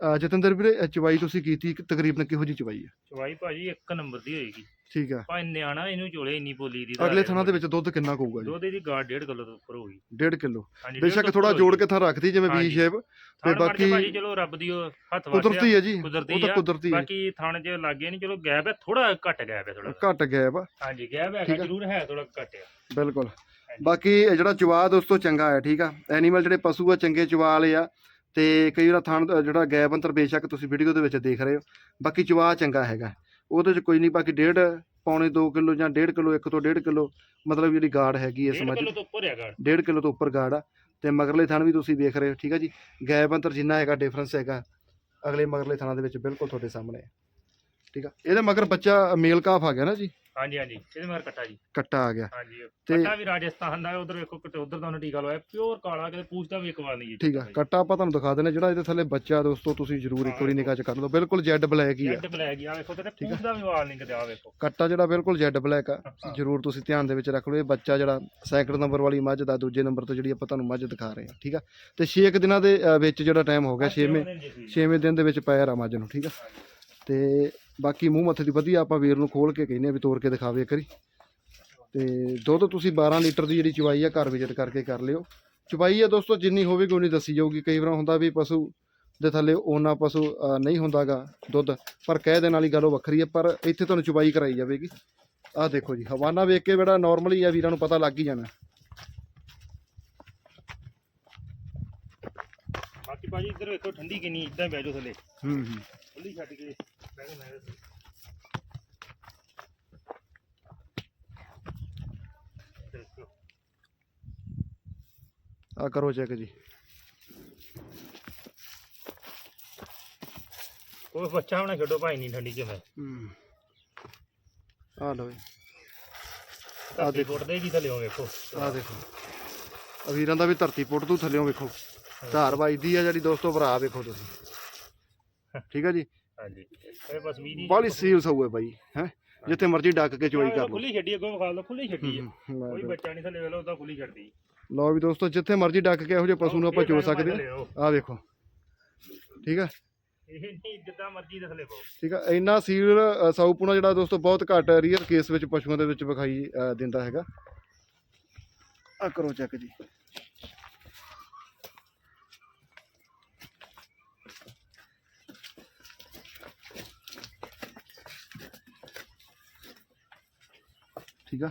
ਅਹ, ਜਤਿੰਦਰ ਵੀਰੇ ਚਵਾਈ ਤੁਸੀਂ ਕੀਤੀ ਤਕਰੀਬਨ ਕਿਹੋ ਜੀ ਚਵਾਈ ਹੈ? ਚਵਾਈ ਭਾਜੀ ਇੱਕ ਨੰਬਰ ਦੀ ਹੋਏਗੀ ਠੀਕ ਆ ਭਾਵੇਂ ਨਿਆਣਾ ਇਹਨੂੰ ਚੋਲੇ ਇੰਨੀ ਬੋਲੀ ਦੀ ਅਗਲੇ ਥਾਣਾ ਦੇ ਵਿੱਚ ਦੁੱਧ ਕਿੰਨਾ ਕੁ ਹੋਊਗਾ ਜੀ? ਦੁੱਧ ਦੀ ਗਾੜ 1.5 ਕਿਲੋ ਤੋਂ ਉੱਪਰ ਹੋਗੀ 1.5 ਕਿਲੋ। ਹਾਂਜੀ ਬੇਸ਼ੱਕ ਥੋੜਾ ਜੋੜ ਕੇ ਥਾਂ ਰੱਖਦੀ ਜਿਵੇਂ ਵੀ ਹਾਂਜੀ। ਸ਼ੇਪ ਤੇ ਬਾਕੀ- ਬਾਕੀ ਭਾਜੀ ਚਲੋ ਰੱਬ ਦੀ ਉਹ ਹੱਥ ਵਾਸਿਆ ਕੁਦਰਤੀ ਹੈ ਜੀ ਕੁਦਰਤੀ ਉਹ ਤਾਂ ਆ। ਕੁਦਰਤੀ ਹੈ। ਬਾਕੀ ਥਣ ਚ ਲੱਗੇ ਨਹੀਂ ਚਲੋ ਗੈਪ ਹੈ ਥੋੜਾ ਘੱਟ ਗੈਪ ਹੈ ਥੋੜਾ ਘਟ ਗਿਆ ਵਾ ਹਾਂਜੀ ਗੈਪ ਹੈਗਾ ਠੀਕ ਆ। ਜ਼ਰੂਰ ਹੈ ਥੋੜਾ ਘੱਟ ਆ ਬਿਲਕੁਲ। ਬਾਕੀ ਇਹ ਜਿਹੜਾ ਚਵਾ ਦੋਸਤੋ ਚੰਗਾ ਹੈ ਠੀਕ ਆ। ਐਨੀਮਲ ਜਿਹੜੇ ਪਸ਼ੂ ਆ ਚੰਗੇ ਚਵਾ ਵਾਲੇ ਆ। ਤੇ ਕਈ ਵਾਰ ਥਣ ਦਾ ਜਿਹੜਾ ਗੈਪ ਅੰਤਰ ਬੇਸ਼ੱਕ ਤੁਸੀਂ ਵੀਡੀਓ ਦੇ ਵਿੱਚ ਦੇਖ ਰਹੇ ਹੋ ਬਾਕੀ ਚਵਾ ਚੰਗਾ ਹੈਗਾ। ਉਹਦੇ ਚ ਕੋਈ ਨਹੀਂ ਬਾਕੀ ਡੇਢ ਪੌਣੇ 2 ਕਿਲੋ ਜਾਂ 1.5 ਕਿਲੋ 1 ਤੋਂ 1.5 ਕਿਲੋ ਮਤਲਬ ਜਿਹੜੀ ਗਾੜ ਹੈਗੀ ਇਸ 1.5 ਮੱਝ ਕਿਲੋ ਤੋਂ ਉੱਪਰ ਹੈਗਾ। 1.5 ਕਿਲੋ ਤੋਂ ਉੱਪਰ ਗਾੜ ਆ ਤੇ ਮਗਰਲੇ ਥਣ ਵੀ ਤੁਸੀਂ ਦੇਖ ਰਹੇ ਹੋ ਠੀਕ ਆ ਜੀ? ਗੈਪ ਅੰਤਰ ਜਿੰਨਾ ਹੈਗਾ ਡਿਫਰੈਂਸ ਹੈਗਾ ਅਗਲੇ ਮਗਰਲੇ ਥਣਾਂ ਦੇ ਵਿੱਚ ਬਿਲਕੁਲ ਤੁਹਾਡੇ ਸਾਹਮਣੇ ਹੈ ਠੀਕ ਆ? ਇਹਦੇ ਮਗਰ ਬੱਚਾ ਮੇਲ ਕਾਫ ਆ ਗਿਆ ਨਾ ਜੀ? ਹਾਂਜੀ ਹਾਂਜੀ। ਇਹਦੇ ਮਗਰ ਕੱਟਾ ਜੀ। ਕੱਟਾ ਆ ਗਿਆ। ਹਾਂਜੀ। ਤੇ- ਕੱਟਾ ਵੀ ਰਾਜਸਥਾਨ ਦਾ ਉਧਰ ਵੇਖੋ ਕਿਤੇ ਉਧਰ ਦਾ ਉਹਨੇ ਟੀਕਾ ਲਵਾਇਆ। ਪਿਓਰ ਕਾਲਾ ਕਿਤੇ ਪੂਛਦਾ ਵੀ ਇੱਕ ਵਾਰ ਨਹੀਂ ਜੀ ਠੀਕ ਆ ਕੱਟਾ ਆਪਾਂ ਤੁਹਾਨੂੰ ਦਿਖਾ ਦਿੰਦੇ ਜਿਹੜਾ ਇਹਦੇ ਥੱਲੇ ਬੱਚਾ ਦੋਸਤੋ ਤੁਸੀਂ ਜ਼ਰੂਰ ਇੱਕ ਵਾਰੀ ਨਿਗਾਹ ਚ ਕਰ ਲਓ। ਬਿਲਕੁਲ ਜੈਡ ਬਲੈਕ ਹੀ ਆ। ਜੈਡ ਬਲੈਕ ਆ ਵੇਖੋ ਆ। ਪੂਛਦਾ ਵੀ ਵਾਲ ਨਹੀਂ ਕਿਤੇ ਆ ਵੇਖੋ। ਕੱਟਾ ਜਿਹੜਾ ਬਿਲਕੁਲ ਜੈਡ ਬਲੈਕ ਆ ਹਾਂ। ਜ਼ਰੂਰ ਤੁਸੀਂ ਧਿਆਨ ਦੇ ਵਿੱਚ ਰੱਖ ਲਓ। ਇਹ ਬੱਚਾ ਜਿਹੜਾ ਸੈਕਿੰਡ ਨੰਬਰ ਵਾਲੀ ਮੱਝ ਦਾ ਦੂਜੇ ਨੰਬਰ ਤੋਂ ਜਿਹੜੀ ਆਪਾਂ ਤੁਹਾਨੂੰ ਮੱਝ ਦਿਖਾ ਰਹੇ ਹਾਂ ਠੀਕ ਆ? ਤੇ 6 ਦਿਨਾਂ ਦੇ ਵਿੱਚ ਜਿਹੜਾ ਟਾਈਮ ਹੋ ਗਿਆ 6ਵੇਂ 6ਵੇਂ ਦਿਨ ਦੇ ਵਿੱਚ ਪੈਰ ਆ ਮੱਝ ਨੂੰ ਠੀਕ ਆ? ਤੇ ਬਾਕੀ ਮੂੰਹ ਮੱਥੇ ਦੀ ਵਧੀਆ ਆਪਾਂ ਵੀਰ ਨੂੰ ਖੋਲ ਕੇ ਕਹਿੰਦੇ ਆ ਵੀ ਤੋੜ ਕੇ ਦਿਖਾਵੇ ਇੱਕ ਵਾਰੀ। ਤੇ ਦੁੱਧ ਤੁਸੀਂ 12 ਲੀਟਰ ਦੀ ਜਿਹੜੀ ਚਵਾਈ ਆ ਘਰ ਵਿਜ਼ਿਟ ਕਰਕੇ ਕਰ ਲਿਓ। ਚਵਾਈ ਆ ਦੋਸਤੋ ਜਿੰਨੀ ਹੋਵੇਗੀ ਉਨੀ ਦੱਸੀ ਜਾਊਗੀ। ਕਈ ਵਾਰ ਹੁੰਦਾ ਵੀ ਪਸ਼ੂ ਦੇ ਥੱਲੇ ਉਹਨਾਂ ਪਸ਼ੂ ਅ, ਨਹੀਂ ਹੁੰਦਾਗਾ ਦੁੱਧ। ਪਰ ਕਹਿ ਦੇਣ ਵਾਲੀ ਗੱਲ ਉਹ ਵੱਖਰੀ ਹੈ ਪਰ ਇੱਥੇ ਤੁਹਾਨੂੰ ਚੁਬਾਈ ਕਰਾਈ ਜਾਵੇਗੀ। ਆਹ ਦੇਖੋ ਜੀ ਹਵਾਨਾ ਵੇਖ ਕੇ ਬੜਾ ਨਾਰਮਲੀ ਆ ਵੀਰਾਂ ਨੂੰ ਪਤਾ ਲੱਗ ਹੀ ਜਾਣਾ ਬਾਕੀ ਭਾਜੀ ਇੱਧਰ ਵੇਖੋ ਠੰਡੀ ਕਿੰਨੀ ਇਦਾਂ ਬਹਿ ਜਾਓ ਥੱਲੇ। ਹੂੰ ਹੂੰ। ਖੁੱਲੀ ਛੱਡ ਕੇ ਬਹਿ ਕੇ ਮੈਂ ਦੇਖੋ। ਆ ਕਰੋ ਚੈੱਕ ਜੀ। ਕੋਈ ਬੱਚਾ ਹੋਣਾ ਛੱਡੋ ਭਾਈ ਨਹੀਂ ਠੰਡੀ ਚ ਮੈਂ। ਹੂੰ। ਆ ਲਓ ਆ ਦੇ ਫੁੱਟਦੇ ਜੀ ਥੱਲੇ ਵੇਖੋ। ਆ ਦੇਖੋ। ਆ ਵੀਰਾਂ ਦਾ ਵੀ ਧਰਤੀ ਪੁੱਟ ਤੂੰ ਥੱਲਿਓਂ ਵੇਖੋ। ਧਾਰ ਵੱਜਦੀ ਆ ਜਿਹੜੀ ਦੋਸਤੋ ਭਰਾ ਵੇਖੋ ਤੁਸੀਂ। ਠੀਕ ਆ ਜੀ? ਹਾਂਜੀ। ਇਹ ਬਸ ਬਾਲੀ ਹੋਊਗਾ ਬਾਈ ਹੈ? ਜਿੱਥੇ ਮਰਜ਼ੀ ਡੱਕ ਕੇ ਚੋਈ ਕਰ ਲਓ ਖੁੱਲੀ ਛੱਡੀ ਅੱਗੋਂ ਵਿਖਾ ਲਓ ਖੁੱਲੀ ਛੱਡੀ ਹੈ ਹੂੰ, ਲੈ ਕੋਈ ਲਓ। ਬੱਚਾ ਨਹੀਂ ਥੱਲੇ ਵੇਲੋ ਉਹਦਾ ਖੁੱਲੀ ਛੱਡਦੀ ਲਓ ਵੀ ਦੋਸਤੋ ਜਿੱਥੇ ਮਰਜ਼ੀ ਡੱਕ ਕੇ ਇਹੋ ਜਿਹੇ ਪਸ਼ੂ ਨੂੰ ਆਪਾਂ ਚੋ ਸਕਦੇ ਆ ਵੇਖੋ। ਠੀਕ ਆ? ਇਹ ਨਹੀਂ ਜਿੱਦਾਂ ਮਰਜ਼ੀ ਦੇ ਥੱਲੇ ਪਾਓ। ਠੀਕ ਆ? ਇੰਨਾ ਸੀਲ ਸਾਊਪੂਣਾ ਜਿਹੜਾ ਦੋਸਤੋ ਬਹੁਤ ਘੱਟ ਰੀਅਰ ਕੇਸ ਵਿੱਚ ਪਸ਼ੂਆਂ ਦੇ ਵਿੱਚ ਵਿਖਾਈ ਦਿੰਦਾ ਹੈਗਾ। ਆ ਕਰੋ ਚੈੱਕ ਜੀ। ਠੀਕ ਆ।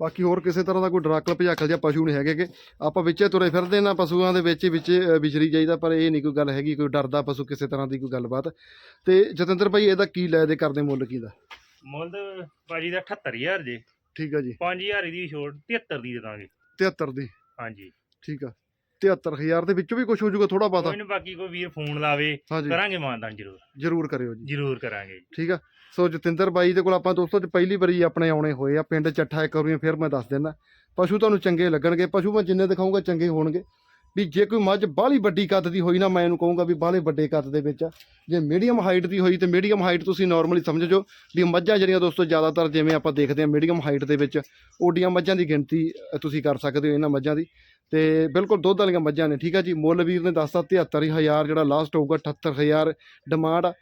ਬਾਕੀ ਹੋਰ ਕਿਸੇ ਤਰ੍ਹਾਂ ਦਾ ਕੋਈ ਡਰਾਕਲ ਭਜਾਕਲ ਜਾਂ ਪਸ਼ੂ ਨਹੀਂ ਹੈਗੇ ਗੇ ਆਪਾਂ ਵਿੱਚੇ ਤੁਰੇ ਫਿਰਦੇ ਨਾ ਪਸ਼ੂਆਂ ਦੇ ਵਿੱਚ ਵਿੱਚ ਵਿਚਰੀ ਜਾਈਦਾ ਪਰ ਇਹ ਨਹੀਂ ਕੋਈ ਗੱਲ ਹੈਗੀ ਕੋਈ ਡਰਦਾ ਪਸ਼ੂ ਕਿਸੇ ਤਰ੍ਹਾਂ ਦੀ ਕੋਈ ਗੱਲਬਾਤ। ਤੇ ਜਤਿੰਦਰ ਭਾਈ ਇਹਦਾ ਕੀ ਲੈ ਦੇ ਕਰਦੇ ਮੁੱਲ ਕੀ ਦਾ? ਮੁੱਲ ਭਾਜੀ ਦਾ 78000 ਜੇ। ਠੀਕ ਆ ਜੀ। 5000 ਦੀ ਛੋਟ 73 ਦੀ ਦੇ ਦਾਂਗੇ। 73 ਦੀ। ਹਾਂਜੀ। ਠੀਕ ਆ। 73000 ਦੇ ਵਿੱਚੋਂ ਵੀ ਕੁਝ ਹੋ ਜਾਊਗਾ ਥੋੜਾ ਕੋਈ ਨਹੀਂ ਬਾਕੀ ਕੋਈ ਵੀਰ ਫੋਨ ਲਾਵੇ ਕਰਾਂਗੇ ਮਾਨਦਾਨ ਜ਼ਰੂਰ। ਜਰੂਰ ਕਰਿਓ ਜੀ। ਜ਼ਰੂਰ ਕਰਾਂਗੇ ਠੀਕ ਆ। ਸੋ ਜਤਿੰਦਰ ਬਾਈ ਦੇ ਕੋਲ ਆਪਾਂ ਦੋਸਤੋ ਚ ਪਹਿਲੀ ਵਾਰੀ ਆਪਣੇ ਆਉਣੇ ਹੋਏ ਆ, ਪਿੰਡ ਚੱਠਾ ਇੱਕ ਵਾਰੀ ਫਿਰ ਮੈਂ ਦੱਸ ਦਿੰਦਾ। ਪਸ਼ੂ ਤੁਹਾਨੂੰ ਚੰਗੇ ਲੱਗਣਗੇ, ਪਸ਼ੂ ਮੈਂ ਜਿੰਨੇ ਦਿਖਾਉਂਗਾ ਚੰਗੇ ਹੋਣਗੇ। ਵੀ ਜੇ ਕੋਈ ਮੱਝ ਬਾਹਲੀ ਵੱਡੀ ਕੱਦ ਦੀ ਹੋਈ ਨਾ, ਮੈਂ ਇਹਨੂੰ ਕਹੂੰਗਾ ਵੀ ਬਾਹਲੇ ਵੱਡੇ ਕੱਦ ਦੇ ਵਿੱਚ ਆ। ਜੇ ਮੀਡੀਅਮ ਹਾਈਟ ਦੀ ਹੋਈ ਤੇ ਮੀਡੀਅਮ ਹਾਈਟ ਤੁਸੀਂ ਨਾਰਮਲੀ ਜੋ ਵੀ ਮੱਝਾਂ ਜਿਹੜੀਆਂ ਦੋਸਤੋ ਜ਼ਿਆਦਾਤਰ ਜਿਵੇਂ ਆਪਾਂ ਦੇਖਦੇ ਹਾਂ ਮੀਡੀਅਮ ਹਾਈਟ ਦੇ ਵਿੱਚ, ਓਡੀਆਂ ਮੱਝਾਂ ਦੀ ਗਿਣਤੀ ਤੁਸੀਂ ਕਰ ਸਕਦੇ ਹੋ ਇਹਨਾਂ ਮੱਝਾਂ ਦੀ। ਤੇ ਬਿਲਕੁਲ ਦੁੱਧ ਵਾਲੀਆਂ ਮੱਝਾਂ ਨੇ, ਠੀਕ ਆ ਜੀ? ਮੁੱਲ ਵੀਰ ਨੇ ਦੱਸਤਾ 73000 ਜਿਹੜਾ ਲਾਸਟ ਹੋਊਗਾ 78000 ਡਿਮਾਂਡ ਆ।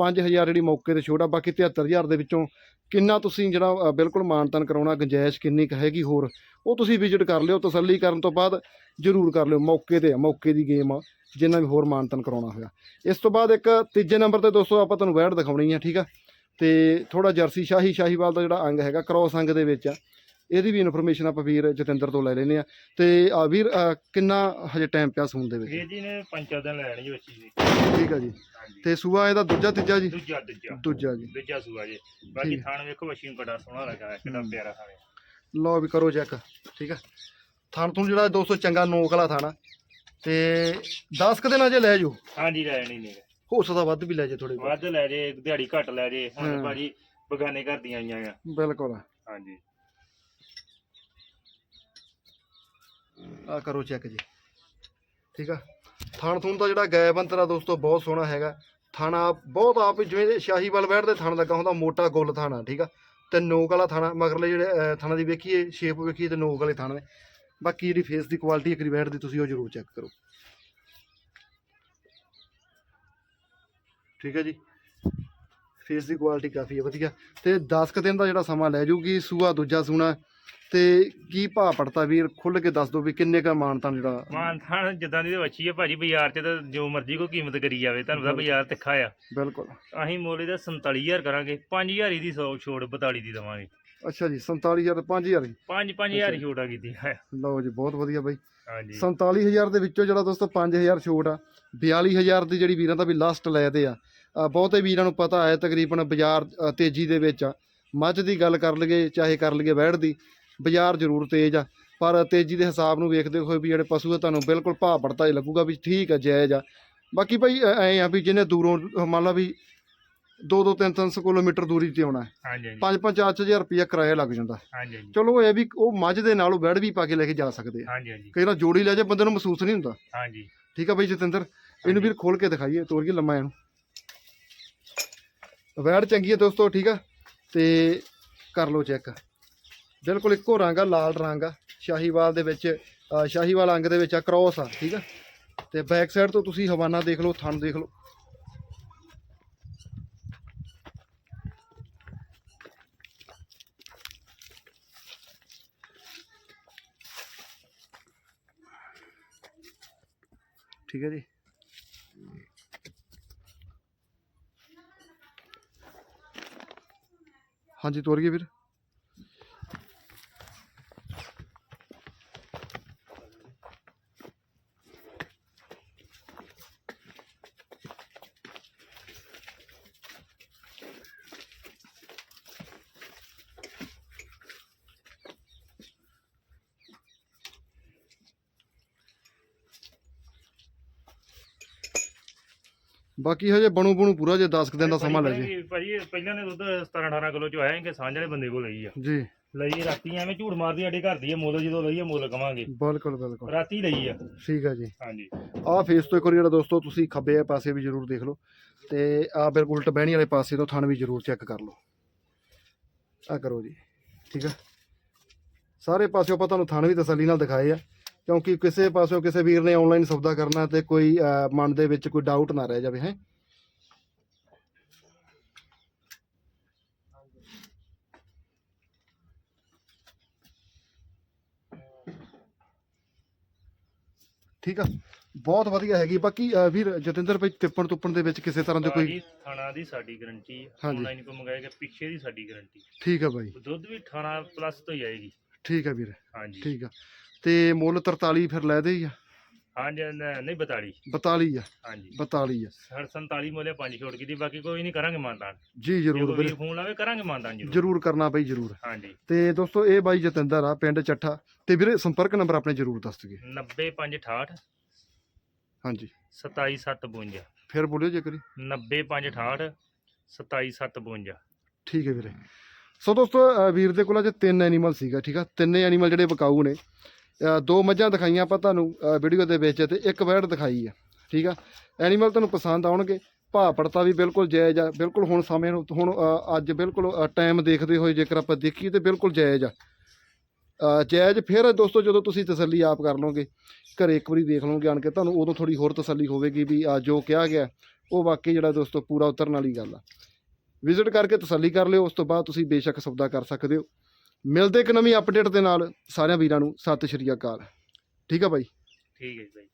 5000 ਜਿਹੜੀ ਮੌਕੇ ਤੇ ਛੋਟਾ ਬਾਕੀ 73000 ਦੇ ਵਿੱਚੋਂ ਕਿੰਨਾ ਤੁਸੀਂ ਜਿਹੜਾ ਬਿਲਕੁਲ ਮਾਨਤਨ ਕਰਾਉਣਾ ਗੁੰਜਾਇਸ਼ ਕਿੰਨੀ ਕੁ ਹੈਗੀ ਹੋਰ ਉਹ ਤੁਸੀਂ ਵਿਜ਼ਿਟ ਕਰ ਲਿਓ ਤਸੱਲੀ ਕਰਨ ਤੋਂ ਬਾਅਦ ਜ਼ਰੂਰ ਕਰ ਲਿਓ ਮੌਕੇ ਤੇ ਆ, ਮੌਕੇ ਦੀ ਗੇਮ ਆ ਜਿੰਨਾ ਵੀ ਹੋਰ ਮਾਨਤਨ ਕਰਾਉਣਾ ਹੋਇਆ। ਇਸ ਤੋਂ ਬਾਅਦ ਇੱਕ ਤੀਜੇ ਨੰਬਰ ਤੇ ਦੋਸਤੋ ਆਪਾਂ ਤੁਹਾਨੂੰ ਵੈੜ ਦਿਖਾਉਣੀ ਆ ਠੀਕ ਆ? ਤੇ ਥੋੜਾ ਜਰਸੀ ਸ਼ਾਹੀ ਸ਼ਾਹੀਵਾਲ ਦਾ ਜਿਹੜਾ ਅੰਗ ਹੈਗਾ ਕ੍ਰੋਸ ਅੰਗ ਦੇ ਵਿੱਚ ਆ। ਇਹਦੀ ਵੀ ਇਨਫੋਰਮੇਸ਼ਨ ਆਪਾਂ ਵੀਰ ਜਤਿੰਦਰ ਤੋਂ ਲੈ ਲੈਨੇ ਆ ਤੇ ਆ ਵੀਰ ਅ, ਕਿੰਨਾ ਹਜੇ ਟਾਈਮ ਪਿਆ ਸੂਣ ਦੇ ਵਿੱਚ? ਵੀਰ ਜੀ ਨੇ ਪੰਜ ਚਾਰ ਦਿਨ ਲੈਣੀ ਬੱਚੀ ਜੀ ਠੀਕ ਆ ਜੀ। ਹਾਂਜੀ। ਤੇ ਸੂਆ ਇਹਦਾ ਦੂਜਾ ਤੀਜਾ ਜੀ? ਦੂਜਾ ਦੂਜਾ ਦੂਜਾ ਜੀ। ਦੂਜਾ ਸੂਆ ਜੀ। ਬਾਕੀ ਠੀਕ। ਥਾਣ ਵੇਖੋ ਬੱਚੀ ਨੂੰ ਬੜਾ ਸੋਹਣਾ ਲੱਗਾ ਹੈ, ਕਿੰਨਾ ਹੂੰ। ਪਿਆਰਾ ਥਾਣ ਹੈ। ਲਓ ਵੀ ਕਰੋ ਚੈੱਕ ਠੀਕ ਆ। ਥਣ ਤੋਂ ਜਿਹੜਾ ਦੋਸਤੋ ਚੰਗਾ ਨੋਕ ਵਾਲਾ ਥਾਣਾ ਤੇ 10 ਕੁ ਦਿਨਾਂ ਜੇ ਲੈ ਜਾਓ। ਹਾਂਜੀ ਲੈਣੀ ਨਹੀਂ। ਹੋ ਸਕਦਾ ਵੱਧ ਵੀ ਲੈ ਜਾ ਥੋੜੇ ਵੱਧ ਲੈ ਜੇ ਦਿਹਾੜੀ ਘੱਟ ਲੈ ਜੇ। ਹਾਂ। ਹੁਣ ਭਾਜੀ ਬਗਾਨੇ ਘਰ ਦੀਆਂ ਆਈਆਂ ਆ। ਬਿਲਕੁਲ। ਹਾਂਜੀ। ਆ ਕਰੋ ਚੈੱਕ ਜੀ। ਠੀਕ ਆ? ਥਣ ਥੂਣ ਦਾ ਜਿਹੜਾ ਗੈਬ ਆ ਦੋਸਤੋ, ਬਹੁਤ ਸੋਹਣਾ ਹੈਗਾ। ਥਾਣਾ ਬਹੁਤ ਆਪ ਜਿਵੇਂ ਸ਼ਾਹੀਵਾਲ ਬੈਠਦੇ ਥਣ ਲੱਗਾ ਹੁੰਦਾ, ਮੋਟਾ ਗੁੱਲ ਥਾਣਾ ਠੀਕ ਆ? ਤੇ ਨੋਕ ਵਾਲਾ ਥਾਣਾ ਮਗਰਲੇ ਜਿਹੜੇ ਥਾਣਾ ਦੀ ਵੇਖੀਏ ਸ਼ੇਪ ਵੇਖੀਏ ਤੇ ਨੋਕ ਵਾਲੇ ਥਾਣੇ ਬਾਕੀ ਜਿਹੜੀ ਫੇਸ ਦੀ ਕੁਆਲਿਟੀ ਇੱਕ ਬੈਠ ਦੀ, ਤੁਸੀਂ ਉਹ ਜ਼ਰੂਰ ਚੈੱਕ ਕਰੋ। ਠੀਕ ਹੈ ਜੀ? ਫੇਸ ਦੀ ਕੁਆਲਿਟੀ ਕਾਫੀ ਹੈ ਵਧੀਆ। ਤੇ 10 ਕੁ ਦਿਨ ਦਾ ਜਿਹੜਾ ਸਮਾਂ ਲੈ ਜੂਗੀ, ਸੂਆ ਦੂਜਾ ਸੂਣਾ ਤੇ ਕੀ ਭਾਅ ਪੜਤਾ ਵੀਰ? ਖੁੱਲ ਕੇ ਦੱਸ ਦਿਓ ਵੀ ਕਿੰਨੇ ਕਾ ਮਾਨਤਾ ਜਿਹੜਾ ਮਾਨ ਥਾਣ ਜਿੱਦਾਂ ਦੀ ਵੱਛੀ ਹੈ ਭਾਜੀ ਬਾਜ਼ਾਰ 'ਚ ਤਾਂ ਜੋ ਮਰਜ਼ੀ ਕੋਈ ਕੀਮਤ ਕਰੀ ਜਾਵੇ ਤੁਹਾਨੂੰ ਪਤਾ ਬਾਜ਼ਾਰ ਤਿੱਖਾ ਆ। ਬਿਲਕੁਲ। ਅਸੀਂ ਮੋਲੇ ਦਾ 47000 ਕਰਾਂਗੇ 5000 ਦੀ 100 ਛੋੜ 42 ਦੀ ਦਵਾਂਗੇ। ਅੱਛਾ ਜੀ 47000 ਤੇ 5000 ਜੀ 5 5000 ਛੋਟਾ ਕੀਤੀ ਹੈ। ਲਓ ਜੀ ਬਹੁਤ ਵਧੀਆ ਬਾਈ। ਹਾਂਜੀ। 47000 ਦੇ ਵਿੱਚੋਂ ਜਿਹੜਾ ਦੋਸਤੋ 5000 ਛੋਟ ਆ 42000 ਦੀ ਜਿਹੜੀ ਵੀਰਾਂ ਦਾ ਵੀ ਲਾਸਟ ਲੈ ਦੇ ਆ। ਬਹੁਤੇ ਵੀਰਾਂ ਨੂੰ ਪਤਾ ਹੈ ਤਕਰੀਬਨ ਬਾਜ਼ਾਰ ਤੇਜ਼ੀ ਦੇ ਵਿੱਚ ਆ। ਮੱਝ ਦੀ ਗੱਲ ਕਰ ਲਈਏ ਚਾਹੇ ਕਰ ਲਈਏ ਵੈੜ ਦੀ ਬਾਜ਼ਾਰ ਜ਼ਰੂਰ ਤੇਜ਼ ਆ। ਪਰ ਤੇਜ਼ੀ ਦੇ ਹਿਸਾਬ ਨੂੰ ਵੇਖਦੇ ਹੋਏ ਵੀ ਜਿਹੜੇ ਪਸ਼ੂ ਆ ਤੁਹਾਨੂੰ ਬਿਲਕੁਲ ਭਾਅ ਪੜਤਾ ਹੀ ਲੱਗੂਗਾ ਵੀ ਠੀਕ ਆ ਜਾਇਜ਼ ਆ। ਬਾਕੀ ਭਾਈ ਐਂ ਆ ਵੀ ਜਿਹਨੇ ਦੂਰੋਂ ਮੰਨ ਲਾ ਵੀ 2-2 3-3 ਕਿਲੋਮੀਟਰ ਦੂਰੀ ਤੇ ਆਉਣਾ ਹੈ। ਹਾਂਜੀ ਹਾਂਜੀ। 5-5 ਹਜ਼ਾਰ ਰੁਪਇਆ ਕਿਰਾਇਆ ਲੱਗ ਜਾਂਦਾ। ਚਲੋ ਇਹ ਵੀ ਉਹ ਮੱਝ ਦੇ ਨਾਲ ਉਹ ਵੈੜ ਵੀ ਪਾ ਕੇ ਲੈ ਕੇ ਜਾ ਸਕਦੇ ਆ। ਕਈ ਵਾਰ ਜੋੜੀ ਲੈ ਜਾ ਬੰਦੇ ਨੂੰ ਮਹਿਸੂਸ ਨਹੀਂ ਹੁੰਦਾ। ਹਾਂਜੀ। ਠੀਕ ਆ ਬਈ ਜਤਿੰਦਰ ਇਹਨੂੰ ਵੀਰ ਖੋਲ ਕੇ ਦਿਖਾਈਏ ਤੋੜ ਕੇ ਲੰਮਾ ਇਹਨੂੰ। ਵੈੜ ਚੰਗੀ ਹੈ ਦੋਸਤੋ ਠੀਕ ਆ? ਤੇ ਕਰ ਲਓ ਚੈੱਕ। ਬਿਲਕੁਲ ਇੱਕੋ ਰੰਗ ਆ, ਲਾਲ ਰੰਗ ਆ। ਸ਼ਾਹੀਵਾਲ ਦੇ ਵਿੱਚ ਸ਼ਾਹੀਵਾਲ ਅੰਗ ਦੇ ਵਿੱਚ ਆ ਕ੍ਰੋਸ ਆ, ਠੀਕ ਆ? ਤੇ ਬੈਕ ਸਾਈਡ ਤੋਂ ਤੁਸੀਂ ਹਵਾਨਾ ਦੇਖ ਲਓ, ਥਣ ਦੇਖ ਲਓ। ਠੀਕ ਹੈ ਜੀ? ਹਾਂਜੀ ਤੋਰ ਗਏ ਵੀਰ। ਬਾਕੀ ਹਜੇ ਬਣੂ ਬਣੂ ਪੂਰਾ ਜੇ 10 ਕੁ ਦਿਨ ਦਾ ਸਮਾਂ ਲੈ ਜੇ। ਭਾਜੀ ਪਹਿਲਾਂ ਨੇ ਦੁੱਧ 17 18 ਕਿਲੋ ਚ ਆਇਆ ਕਿ ਸਾਂਝ ਵਾਲੇ ਬੰਦੇ ਕੋਲ ਲਈ ਆ। ਜੀ। ਲਈ ਰਾਤੀ ਐਵੇਂ ਝੂਠ ਮਾਰਦੀ ਸਾਡੇ ਘਰ ਦੀ ਆ ਮੁੱਲ ਜਦੋਂ ਲਈ ਆ ਮੁੱਲ ਕਵਾਂਗੇ। ਬਿਲਕੁਲ ਬਿਲਕੁਲ। ਰਾਤੀ ਲਈ ਆ। ਠੀਕ ਹੈ ਜੀ। ਹਾਂਜੀ। ਆਹ ਫੇਸ ਤੋਂ ਇੱਕ ਵਾਰੀ ਜਿਹੜਾ ਦੋਸਤੋ ਤੁਸੀਂ ਖੱਬੇ ਪਾਸੇ ਵੀ ਜ਼ਰੂਰ ਦੇਖ ਲਓ। ਤੇ ਆਹ ਬਿਲਕੁਲ ਉਲਟ ਬਹਿਣੀ ਵਾਲੇ ਪਾਸੇ ਤੋਂ ਥਣ ਵੀ ਜ਼ਰੂਰ ਚੈੱਕ ਕਰ ਲਓ। ਆ ਕਰੋ ਜੀ। ਠੀਕ ਹੈ ਸਾਰੇ ਪਾਸਿਓਂ ਆਪਾਂ ਤੁਹਾਨੂੰ ਥਣ ਵੀ ਤਸੱਲੀ ਨਾਲ ਦਿਖਾਏ ਆ। ਕਿਉਂਕਿ ਕਿਸੇ ਪਾਸਿਓਂ ਕਿਸੇ ਵੀਰ ਨੇ ਆਨਲਾਈਨ ਸੌਦਾ ਕਰਨਾ ਤੇ ਕੋਈ ਮਨ ਦੇ ਵਿੱਚ ਕੋਈ ਡਾਊਟ ਨਾ ਰਹਿ ਜਾਵੇ ਹੈ? ਠੀਕ ਆ। ਬਹੁਤ ਵਧੀਆ ਹੈਗੀ। ਬਾਕੀ ਵੀਰ ਜਤਿੰਦਰ ਭਾਈ ਟਿੱਪਣ ਟੁੱਪਣ ਦੇ ਵਿੱਚ ਕਿਸੇ ਤਰ੍ਹਾਂ ਦੀ ਕੋਈ ਥਾਣਾ ਦੀ ਸਾਡੀ ਗਾਰੰਟੀ। ਆਨਲਾਈਨ ਕੋ ਮੰਗਾਏਗਾ ਪਿੱਛੇ ਦੀ ਸਾਡੀ ਗਾਰੰਟੀ ਠੀਕ ਆ ਬਾਈ। ਦੁੱਧ ਵੀ 18 ਪਲੱਸ ਤੋਂ ਹੀ ਆਏਗੀ। ਠੀਕ ਆ ਵੀਰ ਹਾਂਜੀ। ਠੀਕ ਆ। ਤੇ ਮੁੱਲ 43 ਫਿਰ ਲੈ ਦੇ ਹੀ ਆ। ਹਾਂਜੀ ਨ- ਨਹੀਂ 42 42 ਆ। ਹਾਂਜੀ। 42 ਆ। ਹਰ 47 ਮੋਲੇ ਪੰਜ ਛੋੜ ਕੀਤੀ ਬਾਕੀ ਕੋਈ ਨਹੀਂ ਕਰਾਂਗੇ ਮਾਨਦਾਨ। ਜੀ ਜਰੂਰ ਵੀਰ। ਫੋਨ ਲਾਵੇ ਕਰਾਂਗੇ ਮਾਨਦਾਨ ਜ਼ਰੂਰ। ਜਰੂਰ ਕਰਨਾ ਬਈ ਜਰੂਰ। ਹਾਂਜੀ। ਤੇ ਦੋਸਤੋ ਇਹ ਬਾਈ ਜਤਿੰਦਰ ਆ ਪਿੰਡ ਚੱਠਾ। ਤੇ ਵੀਰੇ ਸੰਪਰਕ ਨੰਬਰ ਆਪਣੇ ਜਰੂਰ ਦੱਸ ਦਈਏ 90568 ਹਾਂਜੀ। 27752 ਫਿਰ ਬੋਲਿਓ ਜੇ ਕਰੀ 90568 27752 ਠੀਕ ਹੈ ਵੀਰੇ। ਸੋ ਦੋਸਤੋ ਵੀਰ ਦੇ ਕੋਲ ਅੱਜ ਤਿੰਨ ਐਨੀਮਲ ਸੀਗਾ, ਠੀਕ ਆ? ਤਿੰਨੇ ਐਨੀਮਲ ਜਿਹੜੇ ਵਿਕਾਊ ਨੇ। ਦੋ ਮੱਝਾਂ ਦਿਖਾਈਆਂ ਆਪਾਂ ਤੁਹਾਨੂੰ ਵੀਡੀਓ ਦੇ ਵਿੱਚ ਤੇ ਇੱਕ ਵੈੜ ਦਿਖਾਈ ਆ, ਠੀਕ ਆ? ਐਨੀਮਲ ਤੁਹਾਨੂੰ ਪਸੰਦ ਆਉਣਗੇ। ਭਾਅ ਪੜਤਾ ਵੀ ਬਿਲਕੁਲ ਜਾਇਜ਼ ਆ, ਬਿਲਕੁਲ ਹੁਣ ਸਮੇਂ ਨੂੰ, ਹੁਣ ਅੱਜ ਬਿਲਕੁਲ ਟਾਈਮ ਦੇਖਦੇ ਹੋਏ ਜੇਕਰ ਆਪਾਂ ਦੇਖੀਏ ਤੇ ਬਿਲਕੁਲ ਜਾਇਜ਼ ਆ। ਜਾਇਜ਼ ਫਿਰ ਦੋਸਤੋ, ਜਦੋਂ ਤੁਸੀਂ ਤਸੱਲੀ ਆਪ ਕਰ ਲਓਗੇ, ਘਰੇ ਇੱਕ ਵਾਰੀ ਦੇਖ ਲਓਗੇ ਆਣ ਕੇ, ਤੁਹਾਨੂੰ ਉਦੋਂ ਥੋੜੀ ਹੋਰ ਤਸੱਲੀ ਹੋਵੇਗੀ ਵੀ ਜੋ ਕਿਹਾ ਗਿਆ, ਉਹ ਵਾਕਈ ਜਿਹੜਾ ਦੋਸਤੋ ਪੂਰਾ ਉਤਰਨ ਵਾਲੀ ਗੱਲ ਆ। ਵਿਜ਼ਿਟ ਕਰਕੇ ਤਸੱਲੀ ਕਰ ਲਿਓ, ਉਸ ਤੋਂ ਬਾਅਦ ਤੁਸੀਂ ਬੇਸ਼ੱਕ ਸੌਦਾ ਕਰ ਸਕਦੇ ਹੋ। ਮਿਲਦੇ ਇੱਕ ਨਵੀਂ ਅਪਡੇਟ ਦੇ ਨਾਲ ਸਾਰਿਆਂ ਵੀਰਾਂ ਨੂੰ ਸਤਿ ਸ਼੍ਰੀ ਅਕਾਲ। ਠੀਕ ਆ ਬਾਈ? ਠੀਕ ਹੈ ਜੀ ਬਾਈ।